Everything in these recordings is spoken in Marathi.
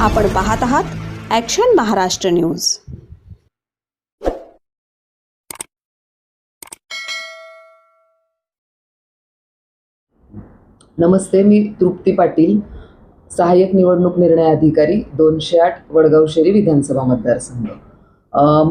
आपण पाहत आहात ॲक्शन महाराष्ट्र न्यूज नमस्ते मी तृप्ती पाटील सहाय्यक निवडणूक निर्णय अधिकारी दोनशे आठ वडगाव शेरी विधानसभा मतदारसंघ.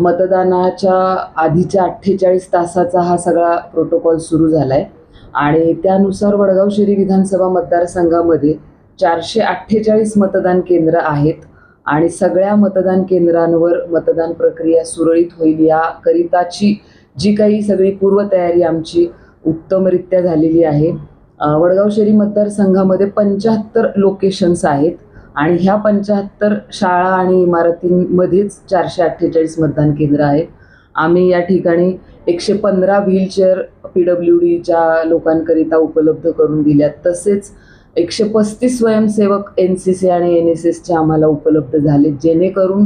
मतदानाच्या आधीच्या अठ्ठेचाळीस तासाचा हा सगळा प्रोटोकॉल सुरू झाला आहे आणि त्यानुसार वडगाव शेरी विधानसभा मतदारसंघामध्ये चारशे अठ्ठेचाळीस मतदान केंद्र आहेत आणि सगळ्या मतदान केंद्रांवर मतदान प्रक्रिया सुरळीत होईल याकरिताची जी काही सगळी पूर्वतयारी आमची उत्तमरित्या झालेली आहे. वडगाव शहरी मतदारसंघामध्ये पंच्याहत्तर लोकेशन्स आहेत आणि ह्या पंच्याहत्तर शाळा आणि इमारतींमध्येच चारशे अठ्ठेचाळीस मतदान केंद्र आहेत आम्ही या ठिकाणी एकशे पंधरा व्हीलचेअर पी डब्ल्यू डीच्या लोकांकरिता उपलब्ध करून दिल्यात. तसेच एकशे पस्तीस स्वयंसेवक एन सी सी आणि एन एस एसचे आम्हाला उपलब्ध झाले जेणेकरून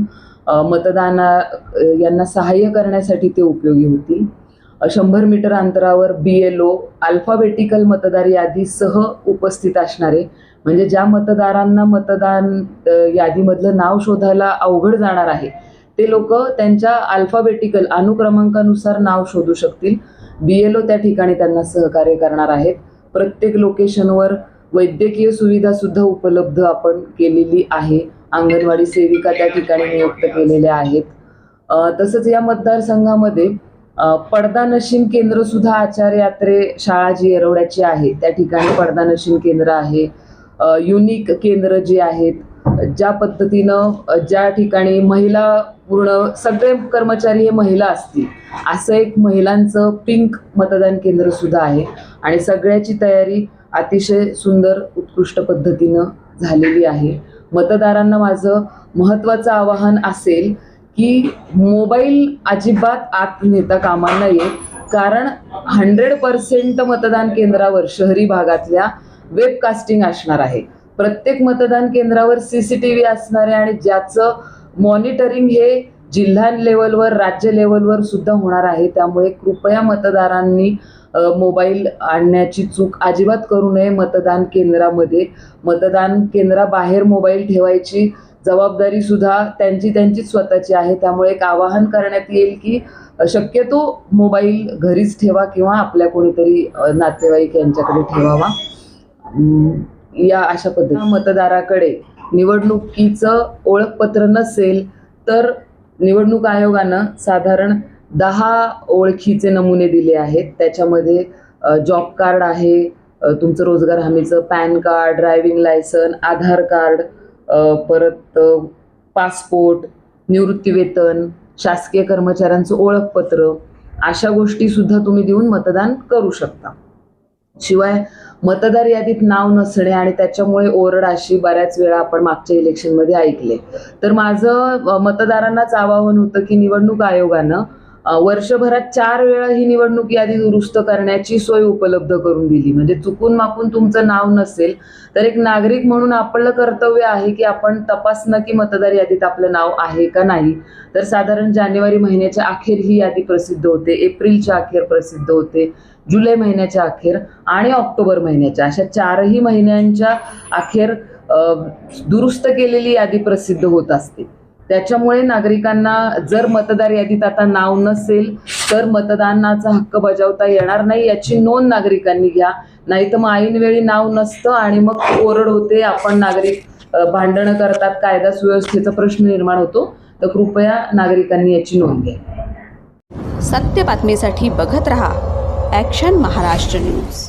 मतदाना यांना सहाय्य करण्यासाठी ते उपयोगी होतील. शंभर मीटर अंतरावर बी एल ओ अल्फाबेटिकल मतदार यादीसह उपस्थित असणारे म्हणजे ज्या मतदारांना मतदान यादीमधलं नाव शोधायला अवघड जाणार आहे ते लोक त्यांच्या अल्फाबेटिकल अनुक्रमांकानुसार नाव शोधू शकतील. बी एल ओ त्या ठिकाणी त्यांना सहकार्य करणार आहेत. प्रत्येक लोकेशनवर वैद्यकीय सुविधासुद्धा उपलब्ध आपण केलेली आहे. अंगणवाडी सेविका त्या ठिकाणी नियुक्त केलेल्या आहेत. तसंच या मतदारसंघामध्ये पडदा नशीन केंद्र सुद्धा आचार्य यात्रे शाळा जी येरवड्याची आहे. त्या ठिकाणी पडदा नशीन केंद्र आहे. युनिक केंद्र जे आहेत ज्या पद्धतीनं ज्या ठिकाणी महिला पूर्ण सगळे कर्मचारी हे महिला असतील असं एक महिलांचं पिंक मतदान केंद्र सुद्धा आहे. आणि सगळ्याची तयारी अतिशय सुंदर उत्कृष्ट पद्धतीनं झालेली आहे. मतदारांना माझं महत्त्वाचं आवाहन असेल की मोबाईल अजिबात आत नेता कामा नये कारण हंड्रेड पर्सेंट मतदान केंद्रावर शहरी भागातल्या वेबकास्टिंग असणार आहे. प्रत्येक मतदान केंद्रावर सी सी टी व्ही असणार आहे आणि ज्याचं मॉनिटरिंग हे जिल्हा लेवलवर राज्य लेवलवर सुद्धा होणार आहे. त्यामुळे कृपया मतदारांनी मोबाईल आणण्याची चूक अजिबात करू नये मतदान केंद्रामध्ये. मतदान केंद्राबाहेर मोबाईल ठेवायची जबाबदारी सुद्धा त्यांची त्यांचीच स्वतःची आहे. त्यामुळे एक आवाहन करण्यात येईल की शक्यतो मोबाईल घरीच ठेवा किंवा आपल्या कोणीतरी नातेवाईक यांच्याकडे ठेवावा. या अशा पद्धती मतदाराकडे निवडणुकीचं ओळखपत्र नसेल तर निवडणूक आयोगानं साधारण दहा ओळखीचे नमुने दिले आहेत. त्याच्यामध्ये जॉब कार्ड आहे तुमचं रोजगार हमीचं pan card driving licence Aadhaar card परत पासपोर्ट निवृत्तीवेतन शासकीय कर्मचाऱ्यांचं ओळखपत्र अशा गोष्टी सुद्धा तुम्ही देऊन मतदान करू शकता. शिवाय मतदार यादीत नाव नसणे आणि त्याच्यामुळे ओरड अशी बऱ्याच वेळा आपण मागच्या इलेक्शनमध्ये ऐकले. तर माझं मतदारांनाच आवाहन होतं की निवडणूक आयोगानं वर्षभरात चार वेळा ही निवडणूक यादी दुरुस्त करण्याची सोय उपलब्ध करून दिली. म्हणजे चुकून मापून तुमचं नाव नसेल तर एक नागरिक म्हणून आपलं कर्तव्य आहे की आपण तपासणं की मतदार यादीत आपलं नाव आहे का नाही. तर साधारण जानेवारी महिन्याच्या अखेर ही यादी प्रसिद्ध होते एप्रिलच्या अखेर प्रसिद्ध होते जुलै महिन्याच्या अखेर आणि ऑक्टोबर महिन्याच्या. अशा चारही महिन्यांच्या अखेर दुरुस्त केलेली यादी प्रसिद्ध होत असते. त्याच्यामुळे नागरिकांना जर मतदार यादीत आता नाव नसेल तर मतदानाचा हक्क बजावता येणार नाही याची नोंद नागरिकांनी घ्या. नाही तर मग ऐनवेळी नाव नसतं आणि मग कोरड होते आपण नागरिक भांडणं करतात कायदा सुव्यवस्थेचा प्रश्न निर्माण होतो. तर कृपया नागरिकांनी याची नोंद घ्या. सत्य बातमीसाठी बघत रहा ॲक्शन महाराष्ट्र न्यूज